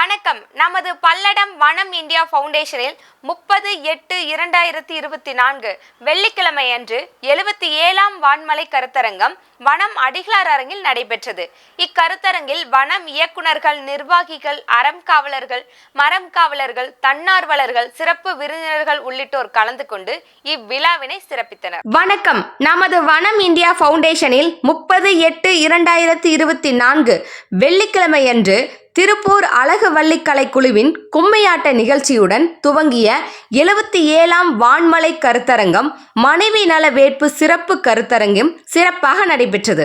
வணக்கம். நமது பல்லடம் வனம் இந்தியா ஃபவுண்டேஷனில் முப்பது எட்டு இரண்டாயிரத்தி இருபத்தி நான்கு வெள்ளிக்கிழமை அன்று எழுபத்தி ஏழாம் வான்மலை கருத்தரங்கம் வனம் அடிகளார் அரங்கில் நடைபெற்றது. இக்கருத்தரங்கில் வனம் இயக்குனர்கள் நிர்வாகிகள் அறம் காவலர்கள் மரம் காவலர்கள் தன்னார்வலர்கள் சிறப்பு விருந்தினர்கள் உள்ளிட்டோர் கலந்து கொண்டு இவ்விழாவினை சிறப்பித்தனர். வணக்கம். நமது வனம் இந்தியா ஃபவுண்டேஷனில் முப்பது எட்டு இரண்டாயிரத்தி இருபத்தி நான்கு வெள்ளிக்கிழமை அன்று திருப்பூர் அழகு வள்ளிக்கலை குழுவின் கும்மையாட்ட நிகழ்ச்சியுடன் துவங்கிய எழுபத்தி ஏழாம் வான்மலை கருத்தரங்கம் மனைவி நல வேட்பு சிறப்பு கருத்தரங்கம் சிறப்பாக நடைபெற்றது.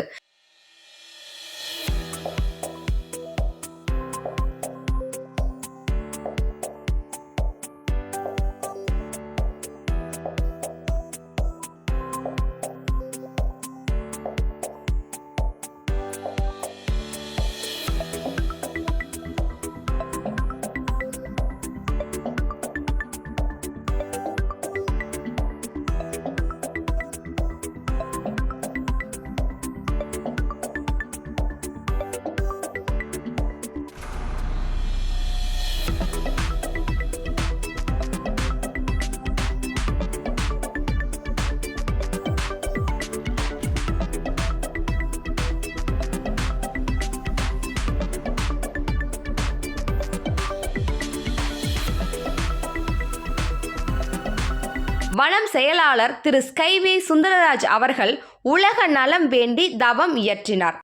வனம் செயலாளர் திரு ஸ்கைவே சுந்தரராஜ் அவர்கள் உலக நலம் வேண்டி தவம் இயற்றினார்.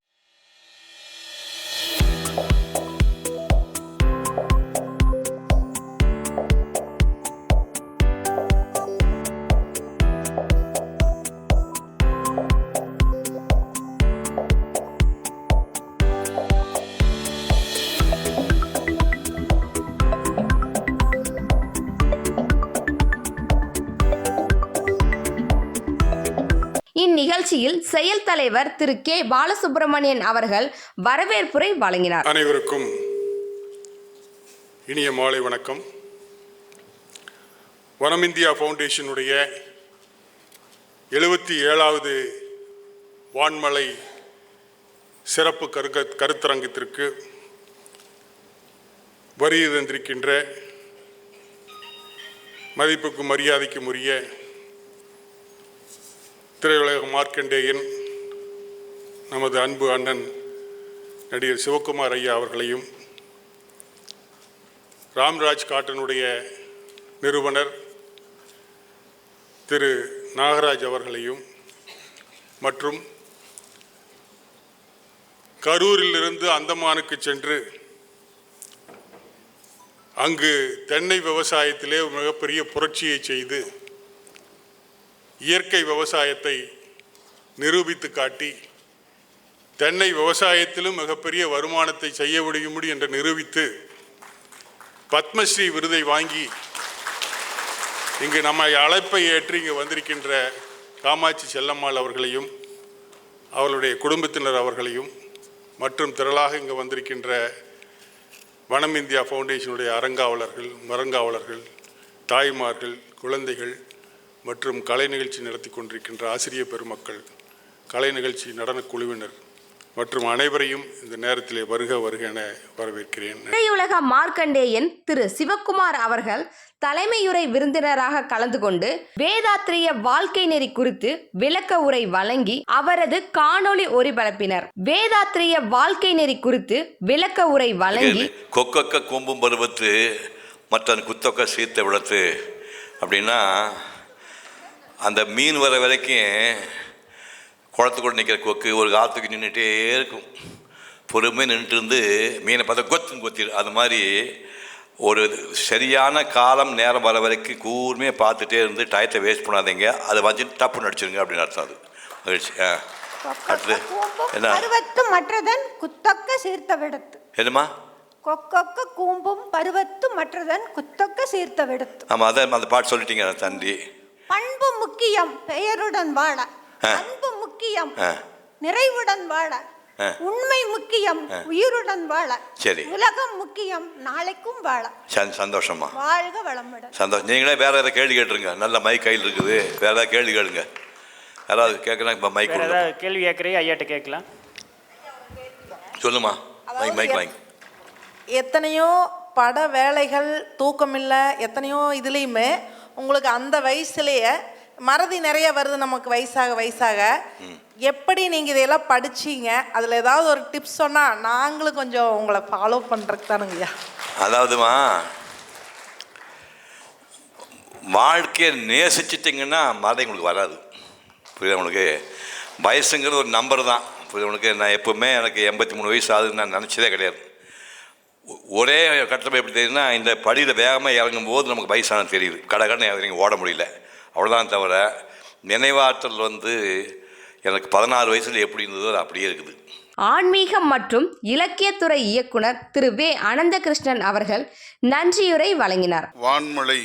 இந்நிகழ்ச்சியில் செயல் தலைவர் திரு கே. பாலசுப்பிரமணியன் அவர்கள் வரவேற்புரை வழங்கினார். அனைவருக்கும் இனிய மாலை வணக்கம். வனம் இந்தியா ஃபவுண்டேஷனுடைய எழுபத்தி ஏழாவது வான்மலை சிறப்பு கருக்க கருத்தரங்கத்திற்கு வருகிறந்திருக்கின்ற மதிப்புக்கும் மரியாதைக்கும் உரிய திரையுலக மார்க்கண்டேயன் நமது அன்பு அண்ணன் நடிகர் சிவகுமார் ஐயா அவர்களையும் ராம்ராஜ் காட்டனுடைய நிறுவனர் திரு நாகராஜ் அவர்களையும் மற்றும் கரூரிலிருந்து அந்தமானுக்கு சென்று அங்கு தென்னை விவசாயத்திலே மிகப்பெரிய புரட்சியை செய்து இயற்கை விவசாயத்தை நிரூபித்து காட்டி தென்னை விவசாயத்திலும் மிகப்பெரிய வருமானத்தை செய்ய முடியும் என்று நிரூபித்து பத்மஸ்ரீ விருதை வாங்கி இங்கு நம்ம அழைப்பை ஏற்றி இங்கு வந்திருக்கின்ற காமாட்சி செல்லம்மாள் அவர்களையும் அவர்களுடைய குடும்பத்தினர் அவர்களையும் மற்றும் திரளாக இங்கு வந்திருக்கின்ற வனம் இந்தியா ஃபவுண்டேஷனுடைய அறங்காவலர்கள் மரங்காவலர்கள் தாய்மார்கள் குழந்தைகள் மற்றும் கலை நிகழ்ச்சி நடத்தி கொண்டிருக்கின்ற ஆசிரியர் பெருமக்கள் கலை நிகழ்ச்சி நடனக் குழுவினர் மற்றும் அனைவரையும் இந்த நேரத்திலே வருக வருக என வரவேற்கிறேன். திரையுலக மார்க்கண்டேயன் திரு. சிவக்குமார் அவர்கள் தலைமையுரை விருந்தினராக கலந்து கொண்டு வேதாத்திரிய வாழ்க்கை நெறி குறித்து விளக்க உரை வழங்கி அவரது காணொளி ஒளிபரப்பினர். வேதாத்திரிய வாழ்க்கை நெறி குறித்து விளக்க உரை வழங்கி கொக்கொக்க கூம்பும் பருவத்து மற்றன் குத்தொக்க சீர்த்த விளத்து அப்படின்னா அந்த மீன் வர வரைக்கும் குளத்துக்குள்ள நிற்கிற கொக்கு ஒரு காலத்துக்கு நின்றுட்டே இருக்கும். பொறுமை நின்றுட்டு இருந்து மீனை பார்த்தா கொத்துன்னு கொத்திடும் அது மாதிரி ஒரு சரியான காலம் நேரம் வர வரைக்கும் கூர்மையாக பார்த்துட்டே இருந்து டயத்தை வேஸ்ட் பண்ணாதீங்க. அதை வச்சுட்டு டப்பு நடிச்சிருங்க அப்படின்னு அர்த்தம் அது. மகிழ்ச்சி. ஆ. அடுத்து என்ன? பருவத்து மற்றதன் குத்தொக்க சீர்த்த விடத்து என்னம்மா? கொக்கொக்க கூம்பும் பருவத்து மற்றதன் குத்தொக்க சீர்த்த விடத்து ஆமாம் அதான் அந்த பாட்டு சொல்லிட்டீங்க தந்தி. பண்பு முக்கியம் பெயருடன் வாழ. அன்பு முக்கியம். நிறைவுடன் வாழ. உண்மை முக்கியம் உயிருடன் வாழ. சரி. உலகம் முக்கியம் நாளைக்கும் வாழ. சந் சந்தோஷம்மா. வாழ்க வளமுடன். சந்தோஷம். நீங்களே வேற ஏதாவது கேள்வி கேட்டுருங்க. நல்ல மைக் கையில் இருக்குது. வேற ஏதாவது கேள்வி கேளுங்க. யாராவது கேட்கலாம் இப்போ மைக் கேள்வி கேட்குறீ ஐயாட்ட கேட்கலாம். சொல்லுமா மைக் மைக் மைக் எத்தனையோ பட வேலைகள் தூக்கம் இல்லை எத்தனையோ இதுலேயுமே உங்களுக்கு அந்த வயசுலேயே மறதி நிறைய வருது நமக்கு வயசாக வயசாக. எப்படி நீங்கள் இதையெல்லாம் படிச்சீங்க? அதில் ஏதாவது ஒரு டிப்ஸ் சொன்னால் நாங்களும் கொஞ்சம் உங்களை ஃபாலோ பண்ணுறதுக்கு தானுங்கய்யா அதாவதுமா வாழ்க்கையை நேசிச்சிட்டிங்கன்னா மறதி உங்களுக்கு வராது. புரியுதா உங்களுக்கு? வயசுங்கிறது ஒரு நம்பர் தான். புரியுதா உங்களுக்கு? நான் எப்போவுமே எனக்கு எண்பத்தி மூணு வயசு ஆகுதுன்னு நான் நினச்சதே கிடையாது. ஒரே கட்டணம் எப்படி தெரியுதுன்னா இந்த படியில் வேகமாக இறங்கும் போது நமக்கு வயசான தெரியுது. கடகடன்னு இறங்கி ஓட முடியல. அவ்வளோதான் தவிர நினைவாற்றல் வந்து எனக்கு பதினாறு வயசில் எப்படி இருந்ததோ அது அப்படியே இருக்குது. ஆன்மீகம் மற்றும் இலக்கியத்துறை இயக்குனர் திரு வே. அனந்தகிருஷ்ணன் அவர்கள் நன்றியுரை வழங்கினார். வான்மழை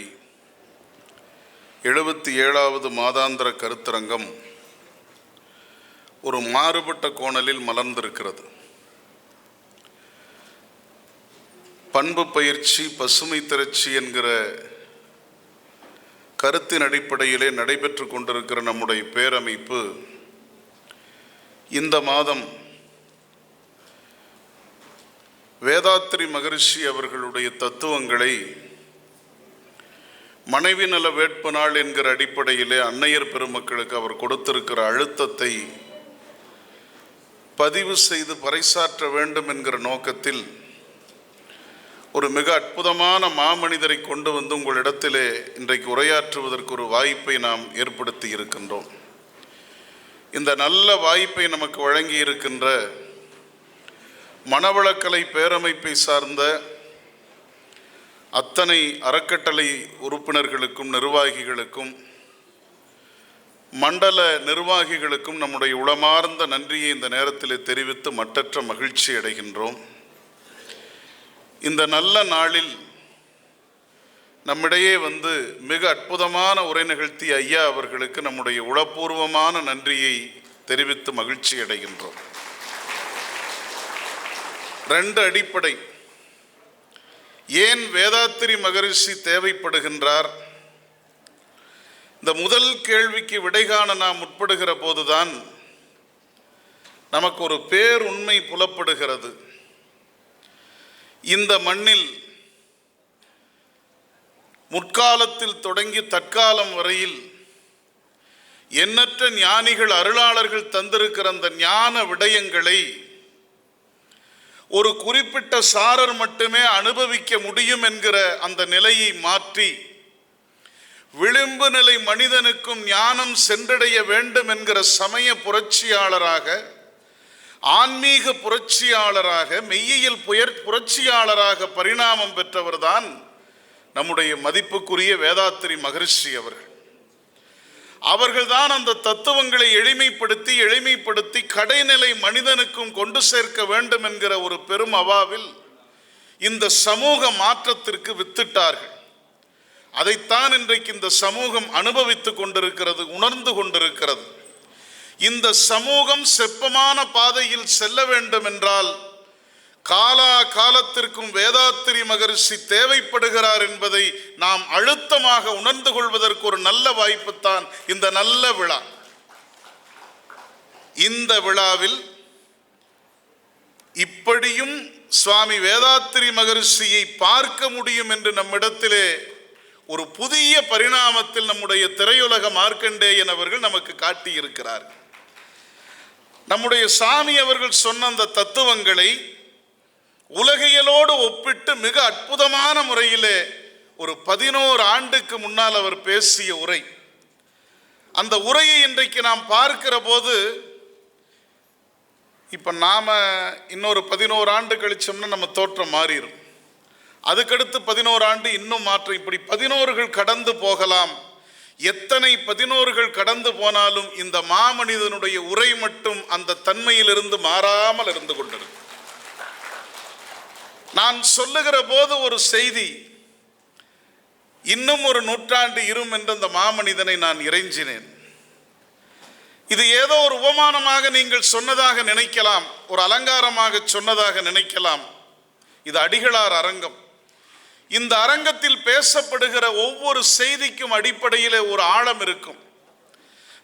எழுபத்தி ஏழாவது மாதாந்திர கருத்தரங்கம் ஒரு மாறுபட்ட கோணலில் மலர்ந்திருக்கிறது. பண்பு பயிற்சி பசுமை திரட்சி என்கிற கருத்தின் அடிப்படையிலே நடைபெற்று கொண்டிருக்கிற நம்முடைய பேரமைப்பு இந்த மாதம் வேதாத்திரி மகரிஷி அவர்களுடைய தத்துவங்களை மனைவி நல வேட்பு நாள் என்கிற அடிப்படையிலே அன்னையர் பெருமக்களுக்கு அவர் கொடுத்திருக்கிற அழுத்தத்தை பதிவு செய்து பறைசாற்ற வேண்டும் என்கிற நோக்கத்தில் ஒரு மிக அற்புதமான மாமனிதரை கொண்டு வந்து உங்களிடத்திலே இன்றைக்கு உரையாற்றுவதற்கு ஒரு வாய்ப்பை நாம் ஏற்படுத்தி இருக்கின்றோம். இந்த நல்ல வாய்ப்பை நமக்கு வழங்கி இருக்கின்ற மனவளக்கலை பேரமைப்பை சார்ந்த அத்தனை அறக்கட்டளை உறுப்பினர்களுக்கும் நிர்வாகிகளுக்கும் மண்டல நிர்வாகிகளுக்கும் நம்முடைய உளமார்ந்த நன்றியை இந்த நேரத்தில் தெரிவித்து மட்டற்ற மகிழ்ச்சி அடைகின்றோம். இந்த நல்ல நாளில் நம்மிடையே வந்து மிக அற்புதமான உரை நிகழ்த்தி ஐயா அவர்களுக்கு நம்முடைய உளப்பூர்வமான நன்றியை தெரிவித்து மகிழ்ச்சி அடைகின்றோம். ரெண்டு அடிப்படை. ஏன் வேதாத்திரி மகரிஷி தேவைப்படுகின்றார்? இந்த முதல் கேள்விக்கு விடை காண நாம் முற்படுகிற போதுதான் நமக்கு ஒரு பேருண்மை புலப்படுகிறது. இந்த மண்ணில் முற்காலத்தில் தொடங்கி தற்காலம் வரையில் எண்ணற்ற ஞானிகள் அருளாளர்கள் தந்திருக்கிற அந்த ஞான விடயங்களை ஒரு குறிப்பிட்ட சாரர் மட்டுமே அனுபவிக்க முடியும் என்கிற அந்த நிலையை மாற்றி விளிம்பு நிலை மனிதனுக்கும் ஞானம் சென்றடைய வேண்டும் என்கிற சமய புரட்சியாளராக ஆன்மீக புரட்சியாளராக மெய்யியல் புயற் புரட்சியாளராக பரிணாமம் பெற்றவர்தான் நம்முடைய மதிப்புக்குரிய வேதாத்திரி மகரிஷி அவர்கள். அவர்கள்தான் அந்த தத்துவங்களை எளிமைப்படுத்தி எளிமைப்படுத்தி கடைநிலை மனிதனுக்கும் கொண்டு சேர்க்க வேண்டும் என்கிற ஒரு பெரும் அவாவில் இந்த சமூக மாற்றத்திற்கு வித்திட்டார்கள். அதைத்தான் இன்றைக்கு இந்த சமூகம் அனுபவித்துக் கொண்டிருக்கிறது உணர்ந்து கொண்டிருக்கிறது. இந்த சமூகம் செப்பமான பாதையில் செல்ல வேண்டும் என்றால் காலா காலத்திற்கும் வேதாத்திரி மகரிஷி தேவைப்படுகிறார் என்பதை நாம் அழுத்தமாக உணர்ந்து கொள்வதற்கு ஒரு நல்ல வாய்ப்புத்தான் இந்த நல்ல விழா. இந்த விழாவில் இப்படியும் சுவாமி வேதாத்திரி மகரிஷியை பார்க்க முடியும் என்று நம்மிடத்திலே ஒரு புதிய பரிணாமத்தில் நம்முடைய திரையுலக மார்க்கண்டேயன் அவர்கள் நமக்கு காட்டியிருக்கிறார் நம்முடைய சாமி அவர்கள் சொன்ன அந்த தத்துவங்களை உலகியலோடு ஒப்பிட்டு மிக அற்புதமான முறையிலே ஒரு பதினோரு ஆண்டுக்கு முன்னால் அவர் பேசிய உரை. அந்த உரையை இன்றைக்கு நாம் பார்க்கிற போது இப்போ நாம் இன்னொரு பதினோரு ஆண்டு கழிச்சோம்னா நம்ம தோற்றம் மாறிடும் அதுக்கடுத்து பதினோரு ஆண்டு இன்னும் மாற்றம். இப்படி பதினோருகள் கடந்து போகலாம். எத்தனை பதினோருகள் கடந்து போனாலும் இந்த மாமனிதனுடைய உரை மட்டும் அந்த தன்மையிலிருந்து மாறாமல் இருந்து கொண்டிருக்கும் நான் சொல்லுகிற போது ஒரு செய்தி இன்னும் ஒரு நூற்றாண்டு இரும் என்று அந்த மாமனிதனை நான் இறைஞ்சினேன். இது ஏதோ ஒரு உபமானமாக நீங்கள் சொன்னதாக நினைக்கலாம் ஒரு அலங்காரமாக சொன்னதாக நினைக்கலாம். இது அடிகளார் அரங்கம். இந்த அரங்கத்தில் பேசப்படுகிற ஒவ்வொரு செய்திக்கும் அடிப்படையிலே ஒரு ஆழம் இருக்கும்.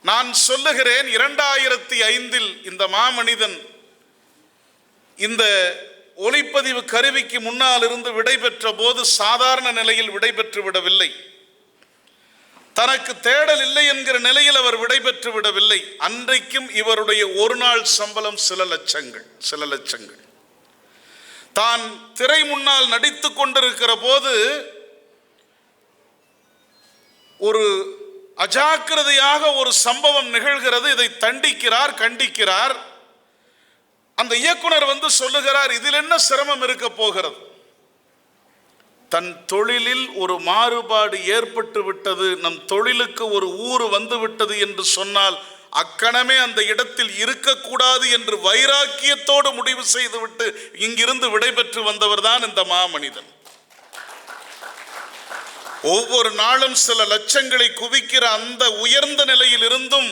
நான் சொல்லுகிறேன் இரண்டாயிரத்தி ஐந்தில் இந்த மாமனிதன் இந்த ஒளிப்பதிவு கருவிக்கு முன்னால் இருந்து விடைபெற்ற போது சாதாரண நிலையில் விடைபெற்று விடவில்லை. தனக்கு தேடல் இல்லை என்கிற நிலையில் அவர் விடைபெற்று விடவில்லை. அன்றைக்கும் இவருடைய ஒரு நாள் சம்பளம் சில லட்சங்கள் சில லட்சங்கள். தான் திரை முன்னால் நடித்து கொண்டிருக்கிற போது ஒரு அஜாக்கிரதையாக ஒரு சம்பவம் நிகழ்கிறது. இதை தண்டிக்கிறார் கண்டிக்கிறார். அந்த இயக்குனர் வந்து சொல்லுகிறார் இதில் என்ன சிரமம் இருக்க போகிறது? தன் தொழிலில் ஒரு மாறுபாடு ஏற்பட்டு விட்டது. நம் தொழிலுக்கு ஒரு ஊறு வந்து விட்டது என்று சொன்னால் அக்கணமே அந்த இடத்தில் இருக்கக்கூடாது என்று வைராக்கியத்தோடு முடிவு செய்துவிட்டு இங்கிருந்து விடைபெற்று வந்தவர் தான் இந்த மாமனிதன். ஒவ்வொரு நாளும் சில லட்சங்களை குவிக்கிற அந்த உயர்ந்த நிலையில் இருந்தும்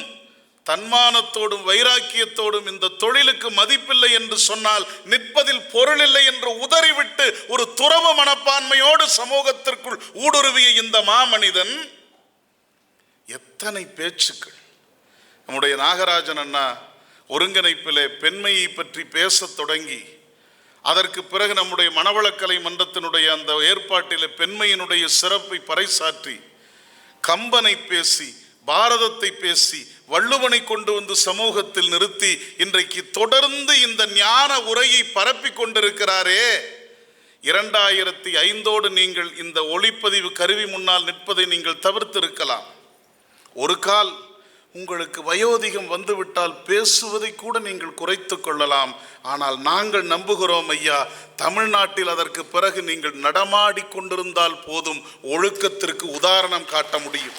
தன்மானத்தோடும் வைராக்கியத்தோடும் இந்த தொழிலுக்கு மதிப்பில்லை என்று சொன்னால் நிற்பதில் பொருள் இல்லை என்று உதறிவிட்டு ஒரு துறவ மனப்பான்மையோடு சமூகத்திற்குள் ஊடுருவிய இந்த மாமனிதன் எத்தனை பேச்சுக்கள். நம்முடைய நாகராஜன் அண்ணா ஒருங்கிணைப்பிலே பெண்மையை பற்றி பேசத் தொடங்கி அதற்கு பிறகு நம்முடைய மனவளக்கலை மன்றத்தினுடைய அந்த ஏற்பாட்டில் பெண்மையினுடைய சிறப்பை பறைசாற்றி கம்பனை பேசி பாரதத்தை பேசி வள்ளுவனை கொண்டு வந்து சமூகத்தில் நிறுத்தி இன்றைக்கு தொடர்ந்து இந்த ஞான உரையை பரப்பி கொண்டிருக்கிறாரே. இரண்டாயிரத்தி ஐந்தோடு நீங்கள் இந்த ஒளிப்பதிவு கருவி முன்னால் நிற்பதை நீங்கள் தவிர்த்திருக்கலாம். ஒரு கால் உங்களுக்கு வயோதிகம் வந்துவிட்டால் பேசுவதை கூட நீங்கள் குறைத்து கொள்ளலாம். ஆனால் நாங்கள் நம்புகிறோம் ஐயா தமிழ்நாட்டில் அதற்கு பிறகு நீங்கள் நடமாடி கொண்டிருந்தால் போதும் ஒழுக்கத்திற்கு உதாரணம் காட்ட முடியும்.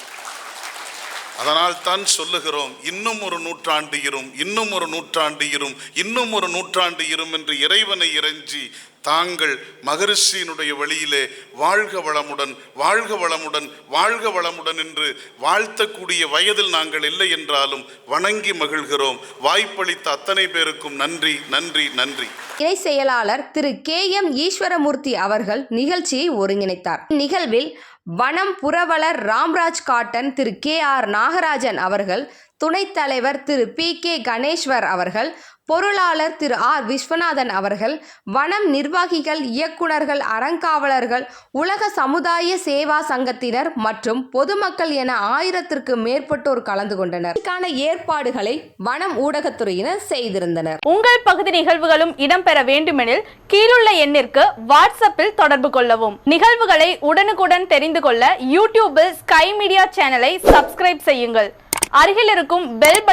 அதனால் தான் சொல்லுகிறோம் இன்னும் ஒரு நூற்றாண்டு இரும் இன்னும் ஒரு நூற்றாண்டு இரும் இன்னும் ஒரு நூற்றாண்டு இரும் என்று இறைவனை இறைஞ்சி தாங்கள் மகரிஷியினுடைய வழியிலே வாழ்க வளமுடன் வாழ்க வளமுடன் வாழ்க வளமுடன் என்று வாழ்த்தக்கூடிய வயதில் நாங்கள் இல்லை என்றாலும் வணங்கி மகிழ்கிறோம். வாய்ப்பளித்த அத்தனை பேருக்கும் நன்றி நன்றி நன்றி. இணை செயலாளர் திரு கே எம் ஈஸ்வரமூர்த்தி அவர்கள் நிகழ்ச்சியை ஒருங்கிணைத்தார். நிகழ்வில் வனம் புரவலர் Ramraj cotton Thiru K R Nagarajan அவர்கள் துணைத் தலைவர் திரு பி கே கணேஸ்வர் அவர்கள் பொருளாளர் திரு ஆர் விஸ்வநாதன் அவர்கள் வனம் நிர்வாகிகள் இயக்குனர்கள் அறங்காவலர்கள் உலக சமுதாய சேவா சங்கத்தினர் மற்றும் பொதுமக்கள் என ஆயிரத்திற்கு மேற்பட்டோர் கலந்து கொண்டனர். இதற்கான ஏற்பாடுகளை வனம் ஊடகத்துறையினர் செய்திருந்தனர். உங்கள் பகுதி நிகழ்வுகளும் இடம்பெற வேண்டுமெனில் கீழுள்ள எண்ணிற்கு வாட்ஸ்அப்பில் தொடர்பு கொள்ளவும். நிகழ்வுகளை உடனுக்குடன் தெரிந்து கொள்ள யூடியூபில் ஸ்கை மீடியா சேனலை சப்ஸ்கிரைப் செய்யுங்கள். அருகில் இருக்கும் பெல்